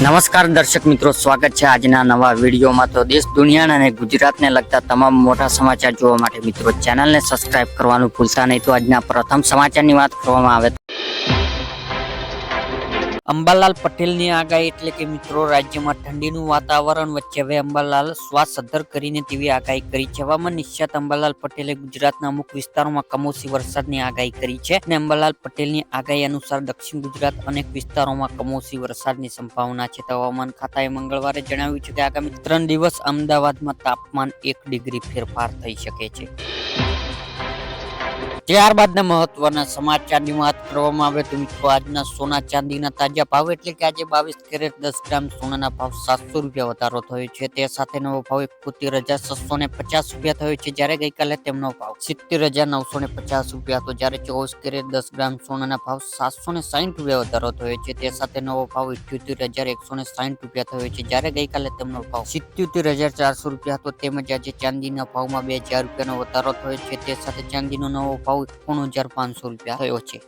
નમસ્કાર દર્શક મિત્રો, સ્વાગત છે આજના નવા વિડીયોમાં. તો દેશ દુનિયા અને ગુજરાતને લગતા તમામ મોટા સમાચાર જોવા માટે મિત્રો, ચેનલને સબસ્ક્રાઇબ કરવાનું ભૂલતા નહીં. તો આજના પ્રથમ સમાચારની વાત કરવામાં આવે અંબાલાલ પટેલની આગાહી એટલે કે મિત્રો, રાજ્યમાં ઠંડીનું વાતાવરણ વચ્ચે હવે અંબાલાલ શ્વાસ સદ્ધર કરીને તેવી આગાહી કરી છે. હવામાન નિષ્ણાત અંબાલાલ પટેલે ગુજરાતના અમુક વિસ્તારોમાં કમોસમી વરસાદની આગાહી કરી છે અને અંબાલાલ પટેલની આગાહી અનુસાર દક્ષિણ ગુજરાત અનેક વિસ્તારોમાં કમોસમી વરસાદની સંભાવના છે. તો હવામાન ખાતાએ મંગળવારે જણાવ્યું છે કે આગામી ત્રણ દિવસ અમદાવાદમાં તાપમાન એક ડિગ્રી ફેરફાર થઈ શકે છે. ત્યારબાદના મહત્વના સમાચારની વાત કરવામાં આવે તો મિત્રો, આજના સોના ચાંદીના તાજા ભાવ એટલે કે આજે બાવીસ કેરેટ દસ ગ્રામ સોનાના ભાવ સાતસો રૂપિયા વધારો થયો છે. તે સાથે નવો ભાવ એકોતેર હજાર છસો ને પચાસ રૂપિયા થયો છે. જ્યારે ગઈકાલે તેમનો ભાવ સિત્તેર હજાર નવસો ને પચાસ રૂપિયા હતો. જ્યારે ચોવીસ કેરેટ દસ ગ્રામ સોનાના ભાવ સાતસો ને સાઠ રૂપિયા વધારો થયો છે. તે સાથે નવો ભાવ ઇઠ્યોતેર હજાર એકસો ને સાઠ રૂપિયા થયો છે. જ્યારે ગઈકાલે તેમનો ભાવ સિત્યોતેર હજાર ચારસો રૂપિયા હતો. તેમજ આજે ચાંદીના ભાવમાં બે હજાર રૂપિયાનો વધારો થયો છે. તે સાથે ચાંદીનો નવો ભાવ એકોણ હજાર પાંચસો રૂપિયા થયો છે.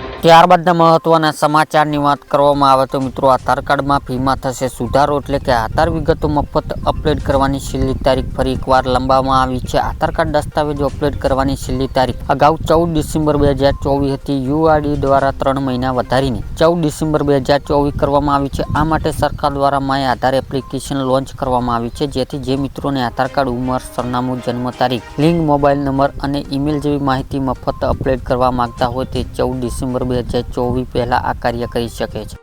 Yeah. ત્યારબાદના મહત્વના સમાચારની વાત કરવામાં આવે તો મિત્રો આધાર કાર્ડમાં ફીમાં થશે સુધારો એટલે કે આધાર વિગતો મફત અપલોડ કરવાની છેલ્લી તારીખ ફરી એકવાર લંબાવવામાં આવી છે. આધાર કાર્ડ દસ્તાવેજો અપલોડ કરવાની છેલ્લી તારીખ. અગાઉ ચૌદ ડિસેમ્બર બે હજાર ચોવીસ હતી. યુઆરડી દ્વારા ત્રણ મહિના વધારીને ચૌદ ડિસેમ્બર બે હજાર ચોવીસ કરવામાં આવી છે. આ માટે સરકાર દ્વારા માય આધાર એપ્લિકેશન લોન્ચ કરવામાં આવી છે, જેથી જે મિત્રોને આધાર કાર્ડ ઉંમર, સરનામું, જન્મ તારીખ, લિંક, મોબાઈલ નંબર અને ઈમેલ જેવી માહિતી મફત અપલોડ કરવા માંગતા હોય તે ચૌદ ડિસેમ્બર બે હજાર ચોવીસ પહેલા આ કાર્ય કરી શકે છે.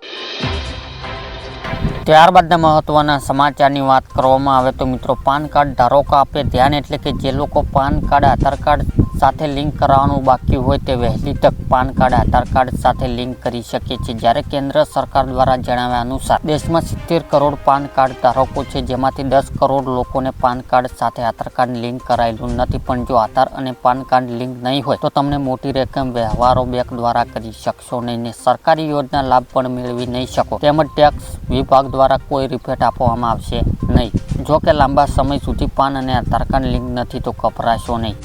ત્યારબાદના મહત્વના સમાચારની વાત કરવામાં આવે તો મિત્રો, પાન કાર્ડ ધારકો આપે ધ્યાન એટલે કે જે લોકો પાન કાર્ડ, આધાર કાર્ડ સાથે લિંક કરાવવાનું બાકી હોય તે વહેલી તક પાન કાર્ડ, આધાર કાર્ડ સાથે લિંક કરી શકે છે જ્યારે કેન્દ્ર સરકાર દ્વારા જણાવ્યા અનુસાર, દેશમાં સિત્તેર કરોડ પાન કાર્ડ ધારકો છે, જેમાંથી દસ કરોડ લોકોને પાન કાર્ડ સાથે આધાર કાર્ડ લિંક કરાયેલું નથી. પણ જો આધાર અને પાન કાર્ડ લિંક નહીં હોય, તો તમને મોટી રકમ વ્યવહારો બેંક દ્વારા કરી શકશો નહીં ને સરકારી યોજના લાભ પણ મેળવી નહીં શકો. તેમજ ટેક્સ વિભાગ દ્વારા કોઈ રિફેટ આપવામાં આવશે નહીં. જો કે લાંબા સમય સુધી પાન અને આધાર કાર્ડ લિંક નથી, તો કપરાશો નહીં.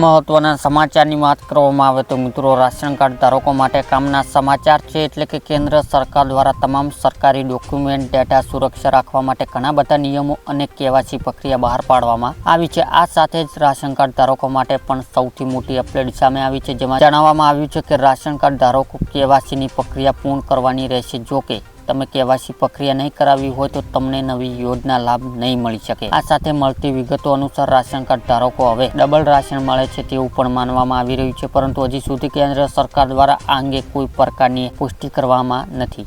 મહત્વના સમાચારની વાત કરવામાં આવે તો મિત્રો, રાશન કાર્ડ ધારકો માટે કામના સમાચાર છે એટલે કે કેન્દ્ર સરકાર દ્વારા તમામ સરકારી ડોક્યુમેન્ટ, ડેટા સુરક્ષા રાખવા માટે ઘણા બધા નિયમો અને કેવાસી પ્રક્રિયા બહાર પાડવામાં આવી છે. આ સાથે જ રાશન કાર્ડ ધારકો માટે પણ સૌથી મોટી અપડેટ સામે આવી છે. જેમાં જણાવવામાં આવ્યું છે કે રાશન કાર્ડ ધારકો કેવાસીની પ્રક્રિયા પૂર્ણ કરવાની રહેશે. જો કે તમે કેવાસી પ્રક્રિયા નહીં કરાવી હોય તો તમને નવી યોજના લાભ નહીં મળી શકે. આ સાથે મળતી વિગતો અનુસાર રાશન કાર્ડ ધારકો હવે ડબલ રાશન મળે છે તેવું પણ માનવામાં આવી રહ્યું છે, પરંતુ હજી સુધી કેન્દ્ર સરકાર દ્વારા આ અંગે કોઈ પ્રકારની પુષ્ટિ કરવામાં નથી.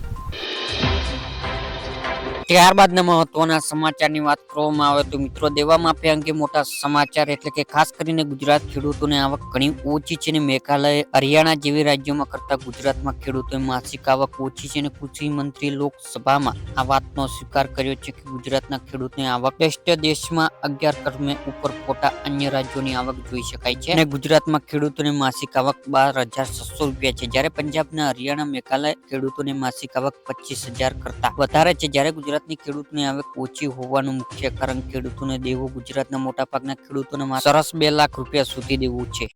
ત્યારબાદના મહત્વના સમાચારની વાત કરવામાં આવે તો મિત્રો, દેવા માફિયા અંગે મોટા સમાચાર એટલે કે ખાસ કરીને ગુજરાત ખેડૂતોની આવક ઘણી ઓછી છે અને મેઘાલય, હરિયાણા જેવી રાજ્યોમાં કરતા ગુજરાતમાં ખેડૂતોની માસિક આવક ઓછી છે અને કૃષિ મંત્રી લોકસભામાં આ વાતનો સ્વીકાર કર્યો છે કે ગુજરાતના ખેડૂતની આવક ટેસ્ટ દેશમાં અગિયાર કર્મે ઉપર ખોટા અન્ય રાજ્યોની આવક જોઈ શકાય છે અને ગુજરાતમાં ખેડૂતોની માસિક આવક બાર હજાર છસો રૂપિયા છે. જ્યારે પંજાબના હરિયાણા, મેઘાલય ખેડૂતોની માસિક આવક પચીસ હજાર કરતા વધારે છે. જ્યારે ગુજરાતની ખેડૂતની આવક ઓછી હોવાનું મુખ્ય કારણ ખેડૂતોને દેવું. ગુજરાતના મોટાભાગના ખેડૂતોને સરસ બે લાખ રૂપિયા સુધી દેવું છે.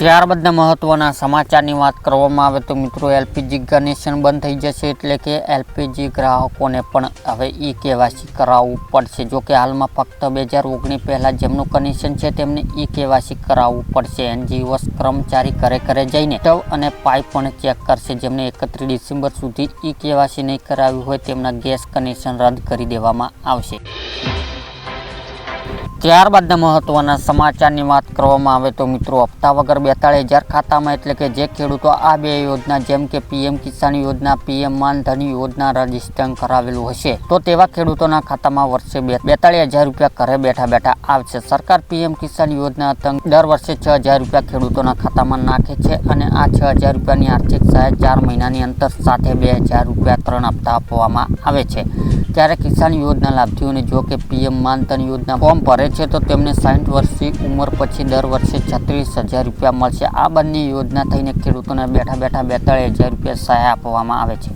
ત્યારબાદના મહત્ત્વના સમાચારની વાત કરવામાં આવે તો મિત્રો એલપીજી કનેક્શન બંધ થઈ જશે એટલે કે એલપીજી ગ્રાહકોને પણ હવે ઈ કેવાસી કરાવવું પડશે. જો કે હાલમાં ફક્ત બે હજાર ઓગણીસ પહેલાં જેમનું કનેક્શન છે તેમને ઈ કેવાસી કરાવવું પડશે. એનજીઓસ કર્મચારી ઘરે ઘરે જઈને ટવ અને પાઇપ પણ ચેક કરશે. જેમને એકત્રીસ ડિસેમ્બર સુધી ઈ કેવાસી નહીં કરાવ્યું હોય તેમના ગેસ કનેક્શન રદ કરી દેવામાં આવશે. ત્યારબાદના મહત્ત્વના સમાચારની વાત કરવામાં આવે તો મિત્રો હપ્તા વગર બેતાળીસ હજાર ખાતામાં એટલે કે જે ખેડૂતો આ બે યોજના જેમ કે પીએમ કિસાન યોજના, પીએમ માનધન યોજના રજીસ્ટ્રેશન કરાવેલું હશે, તો તેવા ખેડૂતોના ખાતામાં વર્ષે બેતાળીસ હજાર રૂપિયા ઘરે બેઠા બેઠા આવશે. સરકાર પીએમ કિસાન યોજના દર વર્ષે છ હજાર રૂપિયા ખેડૂતોના ખાતામાં નાખે છે અને આ છ હજાર રૂપિયાની આર્થિક સહાય ચાર મહિનાની અંતર સાથે બે હજાર રૂપિયા ત્રણ હપ્તા આપવામાં આવે છે. ત્યારે કિસાન યોજના લાભાર્થીઓને જો કે પીએમ માનધન યોજના ફોર્મ ભરે છે તો તેમને સાઠ વર્ષની ઉંમર પછી દર વર્ષે છત્રીસ હજાર રૂપિયા મળશે. આ બંને યોજના થઈને ખેડૂતોને બેઠા બેઠા બેતાળીસ હજાર રૂપિયા સહાય આપવામાં આવે છે.